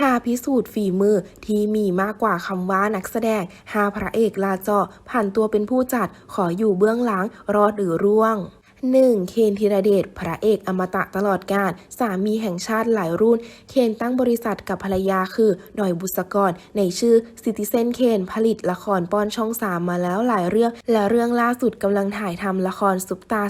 หาพิสูจน์ฝีมือที่มีมากกว่าคำว่านักแสดงหาพระเอกลาจอผ่านตัวเป็นผู้จัดขออยู่เบื้องหลังรอดหรือร่วง 1. เคนธีรเดชพระเอกอมตะตลอดกาลสามีแห่งชาติหลายรุ่น เคนตั้งบริษัทกับภรรยาคือหน่อยบุษกร ในชื่อ Citizen เคนผลิตละครป้อนช่องสามมาแล้วหลายเรื่อง และเรื่องล่าสุดกำลังถ่ายทำละครซุปตา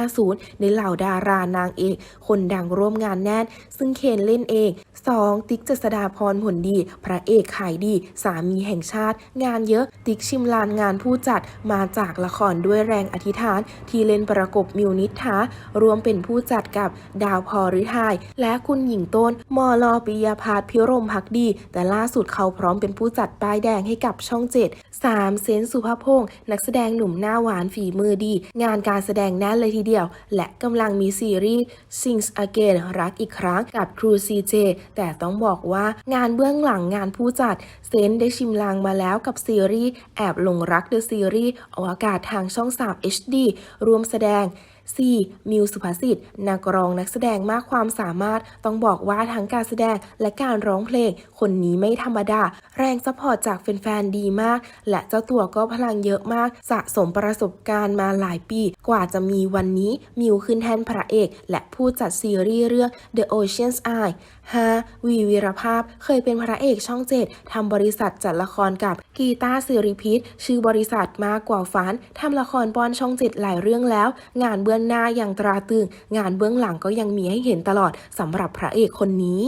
2550 ในเหล่าดารานางเอก คนดังร่วมงานแน่น ซึ่งเคนเล่นเอง 2. ติ๊กเจษดาพรผลดี พระเอกขายดี สามีแห่งชาติ งานเยอะติ๊กชิมลานงานผู้จัดมาจากละครด้วยแรงอธิษฐานที่เล่นประกบมิวนิษฐารวมเป็นผู้จัดกับดาวพอริทายและคุณหญิงต้นมอลอปิยาพาสพิรมพักดี แต่ล่าสุดเขาพร้อมเป็นผู้จัดป้ายแดงให้กับช่องเจ็ด 3. เซนสุภพงศ์นักแสดงหนุ่มหน้าหวานฝีมือดี งานการแสดงแน่นเลยทีเดียว และกำลังมีซีรีส์ Sings Again รักอีกครั้งกับครูซีเจแต่ต้องบอกว่างานเบื้องหลังงานผู้จัด เซนได้ชิมลางมาแล้วกับซีรีส์ แอบหลงรักเดอะซีรีส์ออกอากาศทางช่อง 3 HD รวมแสดง 4. มิวสุภาษิตนักร้องนักแสดงมากความสามารถ ต้องบอกว่าทั้งการแสดงและการร้องเพลง คนนี้ไม่ธรรมดา แรงซัพพอร์ตจากแฟนๆดีมาก และเจ้าตัวก็พลังเยอะมาก สะสมประสบการณ์มาหลายปี กว่าจะมีวันนี้ มิวขึ้นแทนพระเอก และผู้จัดซีรีส์เรื่อง The Ocean's Eye 5. วีวีรภาพเคยเป็นพระเอกช่องเจ็ดทำบริษัทจัดละครกับกีตาร์สิริพิษชื่อบริษัทมากกว่าฝันทำละครป้อนช่องเจ็ดหลายเรื่องแล้ว งานเบื้องหน้ายังตราตรึง งานเบื้องหลังก็ยังมีให้เห็นตลอดสำหรับพระเอกคนนี้